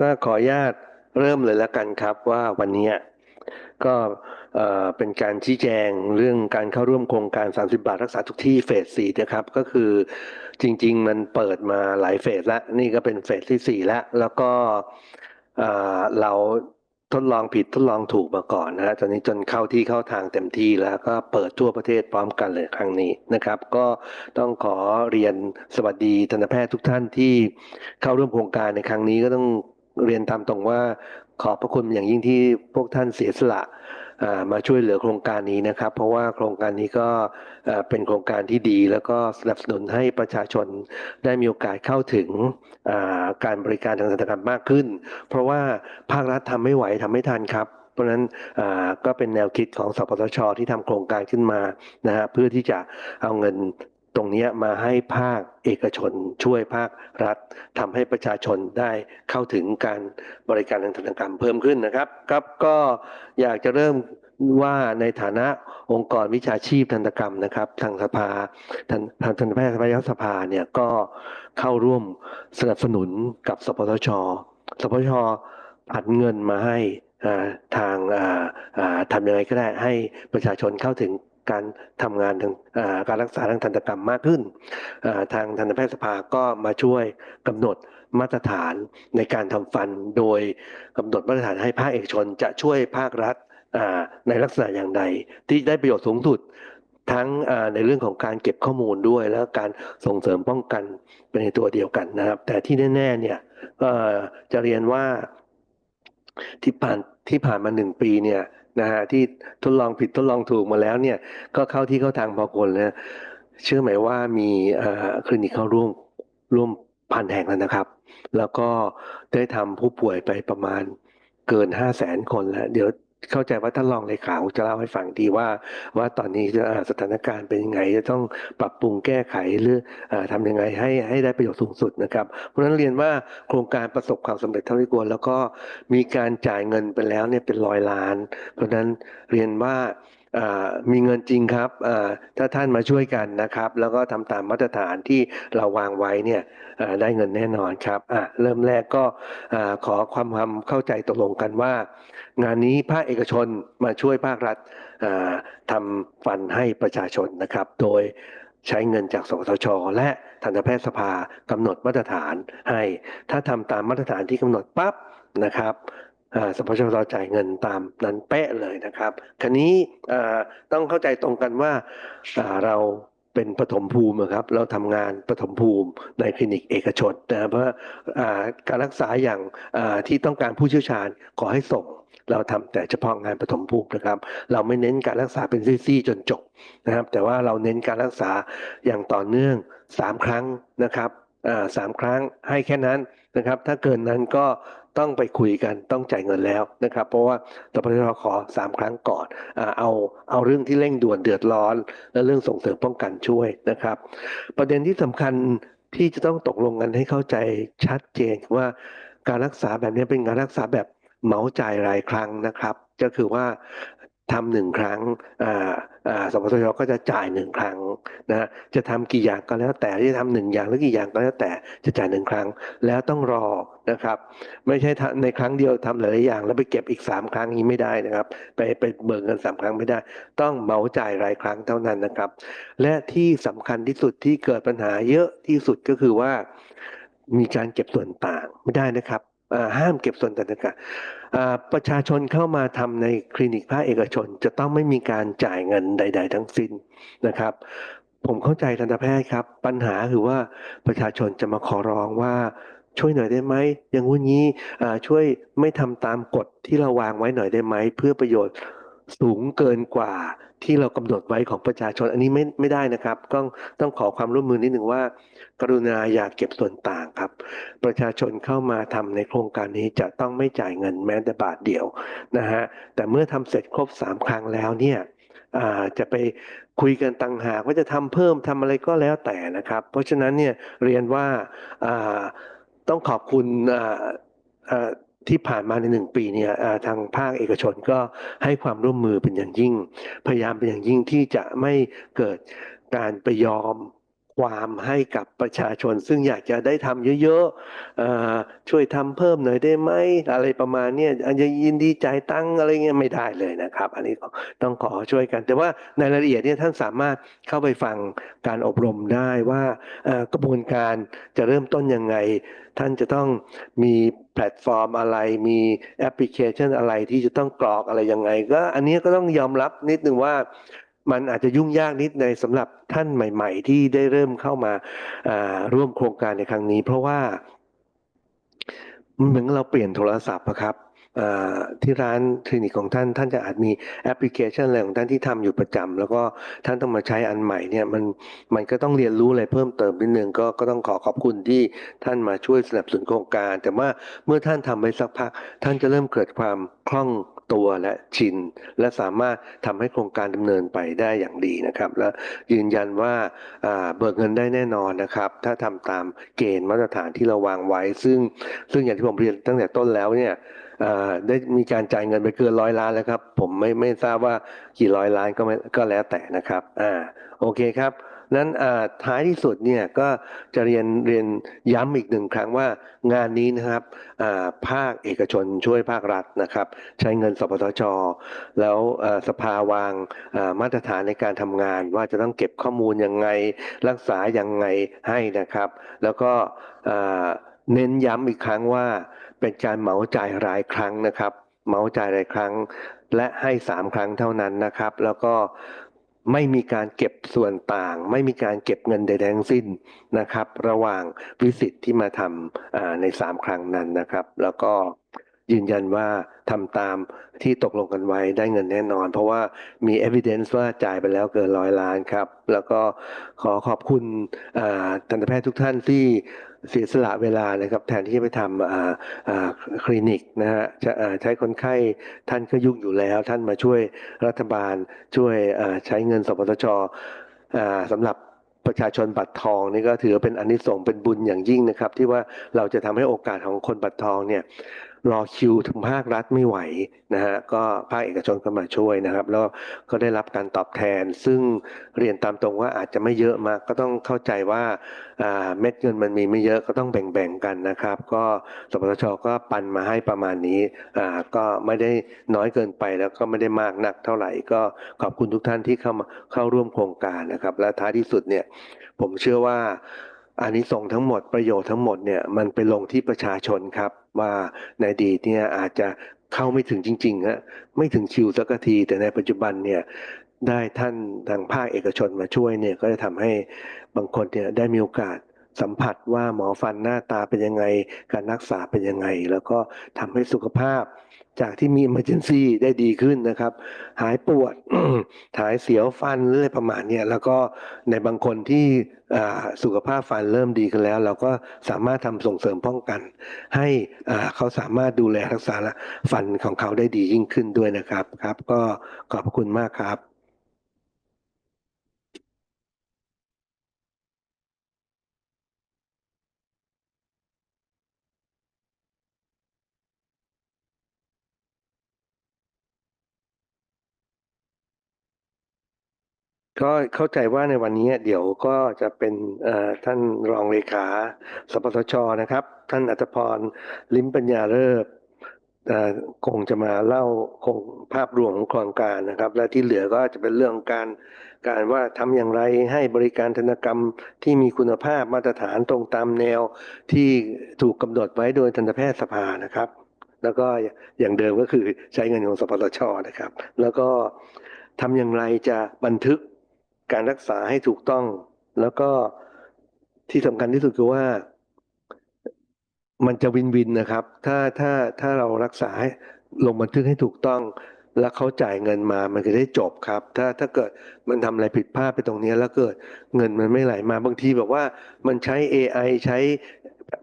ก็ขออนุญาตเริ่มเลยแล้วกันครับว่าวันนี้ก็เป็นการชี้แจงเรื่องการเข้าร่วมโครงการ 30 บาทรักษาทุกที่เฟสสี่นะครับ ก็คือจริง ๆ มันเปิดมาหลายเฟสแล้ว นี่ก็เป็นเฟสที่สี่แล้ว แล้วก็เอ่อเราทดลองผิดทดลองถูกมาก่อนนะฮะตอนนี้จนเข้าที่เข้าทางเต็มที่แล้วก็เปิดทั่วประเทศพร้อมกันเลยครั้งนี้นะครับ ก็ต้องขอเรียนสวัสดีทันตแพทย์ทุกท่านที่เข้าร่วมโครงการในครั้งนี้ก็ต้อง เรียนตามตรงว่าขอบพระคุณอย่างยิ่งที่พวกท่านเสียสละมาช่วยเหลือโครงการนี้นะครับ เพราะว่าโครงการนี้ก็เป็นโครงการที่ดี แล้วก็สนับสนุนให้ประชาชนได้มีโอกาสเข้าถึงการบริการทางศัลยกรรมมากขึ้น เพราะว่าภาครัฐทำไม่ไหวทำไม่ทันครับ เพราะฉะนั้นก็เป็นแนวคิดของสปสชที่ทำโครงการขึ้นมานะฮะเพื่อที่จะเอาเงิน ตรงนี้มาให้ภาคเอกชน ช่วยภาครัฐทำให้ประชาชนได้เข้าถึงการบริการทางทันกรรมเพิ่มขึ้นนะครับครับก็อยากจะเริ่มว่าในฐานะองค์กรวิชาชีพทันตกรรมนะครับ ทางสภาทางทางทันตแพทยสภาเนี่ยก็เข้าร่วมสนับสนุนกับสปสชสปสชผันเงินมาให้ทางทำยังไงก็ได้ให้ประชาชนเข้าถึง การทำงานทางการรักษาทางทันตกรรมมากขึ้น ทางทันตแพทยสภาก็มาช่วยกำหนดมาตรฐานในการทำฟัน โดยกำหนดมาตรฐานให้ภาคเอกชนจะช่วยภาครัฐในลักษณะอย่างใด ที่ได้ประโยชน์สูงสุดทั้งในเรื่องของการเก็บข้อมูลด้วย แล้วการส่งเสริมป้องกันเป็นในตัวเดียวกันนะครับ แต่ที่แน่ๆเนี่ยจะเรียนว่าที่ผ่านที่ผ่านมาหนึ่งปีเนี่ย นะฮะที่ทดลองผิดทดลองถูกมาแล้วเนี่ยก็เข้าที่เข้าทางพอคนแล้วเชื่อไหมว่ามีคลินิกเข้าร่วมร่วมพันแห่งแล้วนะครับ แล้วก็ได้ทำผู้ป่วยไปประมาณเกินห้าแสนคนแล้ว เดี๋ยว เข้าใจว่าท่านรองเลขาจะเล่าให้ฟังดีว่า ว่าตอนนี้จะสถานการณ์เป็นยังไง จะต้องปรับปรุงแก้ไขหรืออาทำยังไงให้ให้ได้ประโยชน์สูงสุดนะครับ เพราะฉะนั้นเรียนว่าโครงการประสบความสำเร็จเท่าที่ควรแล้วก็มีการจ่ายเงินไปแล้วเนี่ยเป็นร้อยล้าน เพราะฉะนั้นเรียนว่า มีเงินจริงครับถ้าท่านมาช่วยกันนะครับ แล้วก็ทำตามมาตรฐานที่เราวางไว้เนี่ยได้เงินแน่นอนครับเริ่มแรกก็ขอความความเข้าใจตกลงกันว่า งานนี้ภาคเอกชนมาช่วยภาครัฐอ่าทำฟันให้ประชาชนนะครับ โดยใช้เงินจากสสช และทันตแพทยสภากำหนดมาตรฐานให้ ถ้าทำตามมาตรฐานที่กำหนดปั๊บนะครับ อ่าสปสชจ่ายเงินตามนั้นเป๊ะเลยนะครับคันนี้อ่าต้องเข้าใจตรงกันว่าเราเป็นปฐมภูมิครับเราทำงานปฐมภูมิในคลินิกเอกชนนะเพราะการรักษาอย่างอ่าที่ต้องการผู้เชี่ยวชาญขอให้ส่ง เราทำแต่เฉพาะงานปฐมภูมินะครับ เราไม่เน้นการรักษาเป็นซี่ๆจนจบนะครับ แต่ว่าเราเน้นการรักษาอย่างต่อเนื่องสามครั้งนะครับอ่าสามครั้งให้แค่นั้นนะครับ ถ้าเกินนั้นก็ ต้องไปคุยกันต้องจ่ายเงินแล้วนะครับ เพราะว่าตปทขอสามครั้งก่อนเอาเอาเรื่องที่เร่งด่วนเดือดร้อน และเรื่องส่งเสริมป้องกันช่วยนะครับ ประเด็นที่สำคัญที่จะต้องตกลงกันให้เข้าใจชัดเจนว่าการรักษาแบบนี้เป็นการรักษาแบบเหมาจ่ายรายครั้งนะครับ ก็คือว่าทำหนึ่งครั้งอ่า สปสชก็จะจ่ายหนึ่งครั้งนะจะทำกี่อย่างก็แล้วแต่จะทำหนึ่งอย่างหรือกี่อย่างก็แล้วแต่จะจ่ายหนึ่งครั้ง แล้วต้องรอนะครับ ไม่ใช่ในครั้งเดียวทำหลายอย่าง แล้วไปเก็บอีกสามครั้งนี้ไม่ได้นะครับ ไปไปเบิกเงินสามครั้งไม่ได้ ต้องเหมาจ่ายรายครั้งเท่านั้นนะครับ และที่สำคัญที่สุดที่เกิดปัญหาเยอะที่สุดก็คือว่ามีการเก็บส่วนต่างไม่ได้นะครับ ห้ามเก็บส่วนต่างๆประชาชนเข้ามาทำในคลินิกภาคเอกชน จะต้องไม่มีการจ่ายเงินใด ๆ ทั้งสิ้นนะครับ ผมเข้าใจทันตแพทย์ครับ ปัญหาคือว่าประชาชนจะมาขอร้องว่าช่วยหน่อยได้ไหมอย่างวุ้นนี้ช่วยไม่ทำตามกฎที่เราวางไว้หน่อยได้ไหม เพื่อประโยชน์ สูงเกินกว่าที่เรากำหนดไว้ของประชาชน อันนี้ไม่ไม่ได้นะครับ ต้องต้องขอความร่วมมือนิดหนึ่งว่า กรุณาอย่าเก็บส่วนต่างครับ ประชาชนเข้ามาทำในโครงการนี้จะต้องไม่จ่ายเงินแม้แต่บาทเดียวนะฮะแต่เมื่อทำเสร็จครบสามครั้งแล้วเนี่ยจะไปคุยกันต่างหากว่าจะทำเพิ่มทำอะไรก็แล้วแต่นะครับ เพราะฉะนั้นเนี่ยเรียนว่าต้องขอบคุณ ที่ผ่านมาในหนึ่งปีเนี่ยทางภาคเอกชนก็ให้ความร่วมมือเป็นอย่างยิ่ง พยายามเป็นอย่างยิ่งที่จะไม่เกิดการไปยอม ความให้กับประชาชน ซึ่งอยากจะได้ทำเยอะๆช่วยทำเพิ่มหน่อยได้ไหมอะไรประมาณเนี้ยอาจจะยินดีจ่ายตังอะไรเงี้ยไม่ได้เลยนะครับ อันนี้ต้องขอช่วยกัน แต่ว่าในรายละเอียดเนี่ยท่านสามารถเข้าไปฟังการอบรมได้ว่ากระบวนการจะเริ่มต้นยังไง ท่านจะต้องมีแพลตฟอร์มอะไรมีแอปพลิเคชันอะไรที่จะต้องกรอกอะไรยังไง ก็อันนี้ก็ต้องยอมรับนิดนึงว่า มันอาจจะยุ่งยากนิดในสำหรับท่านใหม่ ๆ ที่ได้เริ่มเข้ามาร่วมโครงการในครั้งนี้ เพราะว่าเหมือนเราเปลี่ยนโทรศัพท์อะครับที่ร้านคลินิกของท่านท่านจะอาจมีแอปพลิเคชันอะไรของท่านที่ทำอยู่ประจำแล้วก็ท่านต้องมาใช้อันใหม่เนี่ยมันมันก็ต้องเรียนรู้อะไรเพิ่มเติมนิดนึงก็ก็ต้องขอขอบคุณที่ท่านมาช่วยสนับสนุนโครงการ แต่ว่าเมื่อท่านทำไปสักพัก ท่านจะเริ่มเกิดความคล่อง ตัวและชิน และสามารถทำให้โครงการดำเนินไปได้อย่างดีนะครับ และยืนยันว่าเบิกเงินได้แน่นอนนะครับ ถ้าทำตามเกณฑ์มาตรฐานที่เราวางไว้ ซึ่งซึ่งอย่างที่ผมเรียนตั้งแต่ต้นแล้วเนี่ยได้มีการจ่ายเงินไปเกินร้อยล้านแล้วครับ ผมไม่ไม่ทราบว่ากี่ร้อยล้านก็ไม่ก็แล้วแต่นะครับอ่าโอเคครับ นั้นท้ายที่สุดเนี่ยก็จะเรียนเรียนย้ำอีกหนึ่งครั้งว่างานนี้นะครับภาคเอกชนช่วยภาครัฐนะครับ ใช้เงินสปสชแล้วสภาวางมาตรฐานในการทำงาน ว่าจะต้องเก็บข้อมูลยังไงรักษายังไงให้นะครับ แล้วก็เน้นย้ำอีกครั้งว่าเป็นการเหมาจ่ายรายครั้งนะครับ เหมาจ่ายรายครั้งและให้สามครั้งเท่านั้นนะครับ แล้วก็ ไม่มีการเก็บส่วนต่าง ไม่มีการเก็บเงินใดๆทั้งสิ้นนะครับ ระหว่างวิสิตที่มาทำในสามครั้งนั้นนะครับ แล้วก็ยืนยันว่าทำตามที่ตกลงกันไว้ได้เงินแน่นอน เพราะว่ามี evidence ว่าจ่ายไปแล้วเกินร้อยล้านครับ แล้วก็ขอขอบคุณทันตแพทย์ทุกท่านที่ เสียสละเวลานะครับแทนที่จะไปทำคลินิกนะฮะจะใช้คนไข้ท่านก็ยุ่งอยู่แล้ว ท่านมาช่วยรัฐบาลช่วยใช้เงินสปทชสำหรับประชาชนบัตรทองนี่ก็ถือเป็นอนิสงส์เป็นบุญอย่างยิ่งนะครับ ที่ว่าเราจะทำให้โอกาสของคนบัตรทองเนี่ย รอคิวถึงภาครัฐไม่ไหวนะฮะก็ภาคเอกชนก็มาช่วยนะครับ แล้วก็ได้รับการตอบแทน ซึ่งเรียนตามตรงว่าอาจจะไม่เยอะมาก ก็ต้องเข้าใจว่าเม็ดเงินมันมีไม่เยอะก็ต้องแบ่งๆกันนะครับ ก็สปสชก็ปันมาให้ประมาณนี้ก็ไม่ได้น้อยเกินไปแล้วก็ไม่ได้มากนักเท่าไหร่ ก็ขอบคุณทุกท่านที่เข้ามาเข้าร่วมโครงการนะครับ และท้ายที่สุดเนี่ยผมเชื่อว่า อันนี้ส่งทั้งหมดประโยชน์ทั้งหมดเนี่ยมันไปลงที่ประชาชนครับ ว่าในอดีตเนี่ยอาจจะเข้าไม่ถึงจริงๆฮะไม่ถึงคิวสักที แต่ในปัจจุบันเนี่ยได้ท่านทางภาคเอกชนมาช่วยเนี่ยก็จะทำให้บางคนเนี่ยได้มีโอกาส สัมผัสว่าหมอฟันหน้าตาเป็นยังไง การรักษาเป็นยังไง แล้วก็ทำให้สุขภาพจากที่มี emergency ได้ดีขึ้นนะครับ หายปวดหายเสียวฟันหรืออะไรประมาณเนี้ยแล้วก็ในบางคนที่สุขภาพฟันเริ่มดีขึ้นแล้ว เราก็สามารถทำส่งเสริมป้องกัน ให้เขาสามารถดูแลรักษาฟันของเขาได้ดียิ่งขึ้นด้วยนะครับครับ ก็ขอบคุณมากครับ ก็เข้าใจว่าในวันนี้เดี๋ยวก็จะเป็นท่านรองเลขาสปสชนะครับ ท่านอัตพรลิมปัญญาเลิศเอ่อคงจะมาเล่าคงภาพรวมของโครงการนะครับ และที่เหลือก็จะเป็นเรื่องการการว่าทำอย่างไรให้บริการธนกรรมที่มีคุณภาพมาตรฐานตรงตามแนวที่ถูกกำหนดไว้โดยทันตแพทยสภานะครับ แล้วก็อย่างเดิมก็คือใช้เงินของสปสชนะครับ แล้วก็ทำอย่างไรจะบันทึก การรักษาให้ถูกต้อง แล้วก็ที่สำคัญที่สุดคือว่า มันจะวินวินนะครับ ถ้าถ้าถ้าเรารักษาให้ลงบันทึกให้ถูกต้อง แล้วเขาจ่ายเงินมามันก็ได้จบครับ ถ้าถ้าเกิดมันทำอะไรผิดพลาดไปตรงนี้ แล้วเกิดเงินมันไม่ไหลมาบางทีแบบว่ามันใช้ AI ใช้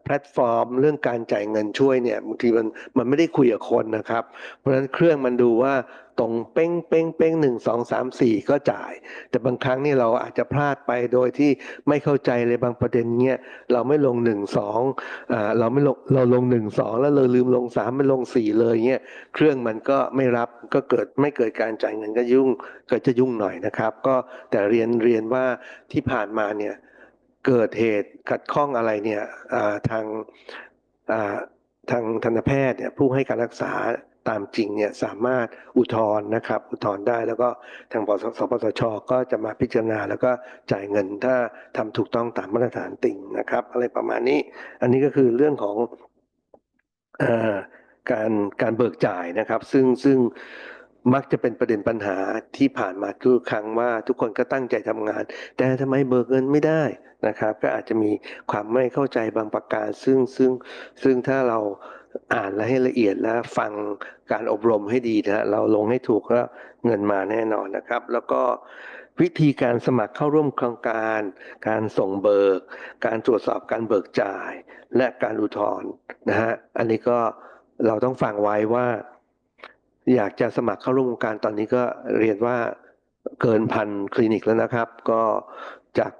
แพลตฟอร์ม เรื่องการจ่ายเงินช่วยเนี่ยบางทีมันมันไม่ได้คุยกับคนนะครับ เพราะฉะนั้นเครื่องมันดูว่า ตรงเป้งเป้งเป้งหนึ่งสองสามสี่ก็จ่าย แต่บางครั้งนี่เราอาจจะพลาดไปโดยที่ไม่เข้าใจเลยบางประเด็นเนี้ยเราไม่ลงหนึ่งสองเราไม่ลงเราลงหนึ่งสองแล้วเราลืมลงสามไม่ลงสี่เลยเงี้ยเครื่องมันก็ไม่รับก็เกิดไม่เกิดการจ่ายเงินก็ยุ่งก็จะยุ่งหน่อยนะครับ ก็แต่เรียนเรียนว่าที่ผ่านมาเนี่ยเกิดเหตุขัดข้องอะไรเนี่ยทางทางทันตแพทย์เนี่ยผู้ให้การรักษา ตามจริงเนี่ยสามารถอุทธรณ์นะครับ อุทธรณ์ได้แล้วก็ทางปสปสชก็จะมาพิจารณาแล้วก็จ่ายเงินถ้าทำถูกต้องตามมาตรฐานติ่งนะครับ อะไรประมาณนี้ อันนี้ก็คือเรื่องของอการการเบิกจ่ายนะครับ ซึ่งซึ่งมักจะเป็นประเด็นปัญหาที่ผ่านมาทุกครั้งว่าทุกคนก็ตั้งใจทำงาน แต่ทำไมเบิกเงินไม่ได้นะครับ ก็อาจจะมีความไม่เข้าใจบางประการ ซึ่งซึ่งซึ่งถ้าเรา อ่านและให้ละเอียดและฟังการอบรมให้ดีนะฮะเราลงให้ถูกแล้วเงินมาแน่นอนนะครับ แล้วก็วิธีการสมัครเข้าร่วมโครงการ การส่งเบิก การตรวจสอบการเบิกจ่าย และการอุทธรณ์นะฮะอันนี้ก็เราต้องฟังไว้ว่า อยากจะสมัครเข้าร่วมโครงการตอนนี้ก็เรียนว่าเกินพันคลินิกแล้วนะครับ ก็จาก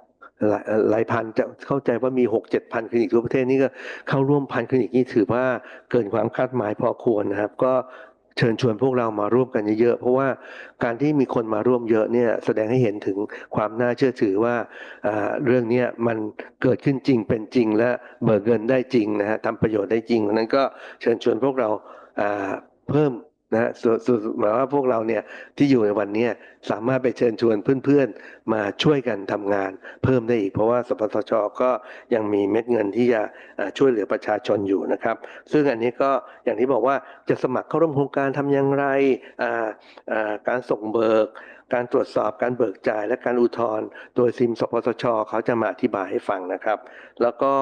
หลายหลายพันจะเข้าใจว่ามีหกเจ็ดพันคลินิกทั่วประเทศนี่ก็เข้าร่วมพันคลินิกนี่ถือว่าเกินความคาดหมายพอควรนะครับ ก็เชิญชวนพวกเรามาร่วมกันเยอะๆ เพราะว่าการที่มีคนมาร่วมเยอะเนี่ยแสดงให้เห็นถึงความน่าเชื่อถือว่าเรื่องนี้มันเกิดขึ้นจริงเป็นจริง และเบิกเงินได้จริงนะฮะทำประโยชน์ได้จริงนั้นก็เชิญชวนพวกเราเพิ่ม นะฮะส่วนหมายว่าพวกเราเนี่ยที่อยู่ในวันนี้สามารถไปเชิญชวนเพื่อนๆ มาช่วยกันทำงาน เพิ่มได้อีก เพราะว่าสปสชก็ยังมีเม็ดเงินที่จะช่วยเหลือประชาชนอยู่นะครับ ซึ่งอันนี้ก็อย่างที่บอกว่าจะสมัครเข้าร่วมโครงการทำอย่างไรการส่งเบิก การตรวจสอบการเบิกจ่ายและการอุทธรณ์โดยซิมสปสชเขาจะมาอธิบายให้ฟังนะครับ แล้วก็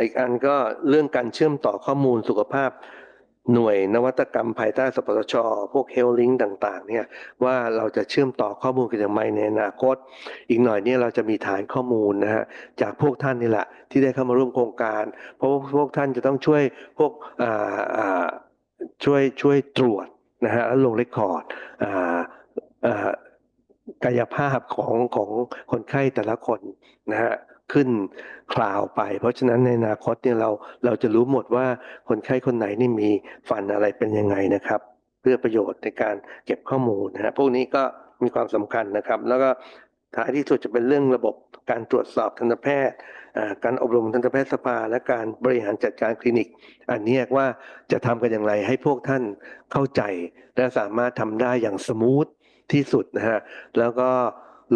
อีกอันก็เรื่องการเชื่อมต่อข้อมูลสุขภาพ หน่วยนวัตกรรมภายใต้สปสช พวกเฮลลิงต่างๆเนี่ยว่าเราจะเชื่อมต่อข้อมูลกันอย่างไรในอนาคต อีกหน่อยเนี่ยเราจะมีฐานข้อมูลนะฮะจากพวกท่านนี่แหละที่ได้เข้ามาร่วมโครงการ เพราะว่าพวกท่านจะต้องช่วยพวกช่วยช่วยตรวจนะฮะแล้วลงเรคคอร์ดกายภาพของของคนไข้แต่ละคนนะฮะ ขึ้นคลาวไป เพราะฉะนั้นในอนาคตเนี่ยเราเราจะรู้หมดว่าคนไข้คนไหนนี่มีฟันอะไรเป็นยังไงนะครับ เพื่อประโยชน์ในการเก็บข้อมูลนะฮะพวกนี้ก็มีความสำคัญนะครับ แล้วก็ท้ายที่สุดจะเป็นเรื่องระบบการตรวจสอบทันตแพทย์ การอบรมทันตแพทยสภา และการบริหารจัดการคลินิก อันนี้ว่าจะทำกันอย่างไรให้พวกท่านเข้าใจ และสามารถทำได้อย่างสมูทที่สุดนะฮะแล้วก็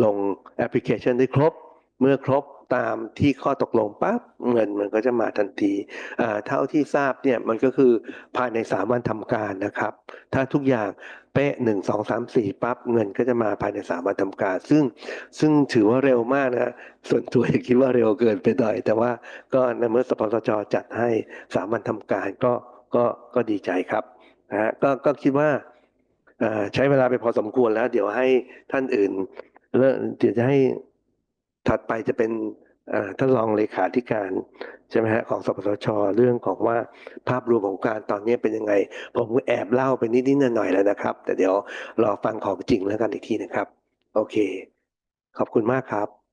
ลงแอปพลิเคชันได้ครบ เมื่อครบ ตามที่ข้อตกลงปั๊บเงินมันก็จะมาทันทีเท่าที่ทราบเนี่ยมันก็คือภายในสามวันทำการนะครับ ถ้าทุกอย่างเป๊ะหนึ่งสองสามสี่ปั๊บเงินก็จะมาภายในสามวันทำการ ซึ่งซึ่งถือว่าเร็วมากนะส่วนตัวคิดว่าเร็วเกินไปหน่อย แต่ว่าก็ในเมื่อสปสชจัดให้สามวันทำการก็ก็ก็ดีใจครับนะฮะก็ก็คิดว่าใช้เวลาไปพอสมควรแล้ว เดี๋ยวให้ท่านอื่นเดี๋ยวจะให้ ถัดไปจะเป็นท่านรองเลขาธิการใช่ไหมฮะของสปสชเรื่องของว่าภาพรวมของการตอนนี้เป็นยังไง ผมก็แอบเล่าไปนิดนิดหน่อยๆแล้วนะครับ แต่เดี๋ยวรอฟังของจริงแล้วกันอีกทีนะครับ โอเค ขอบคุณมากครับ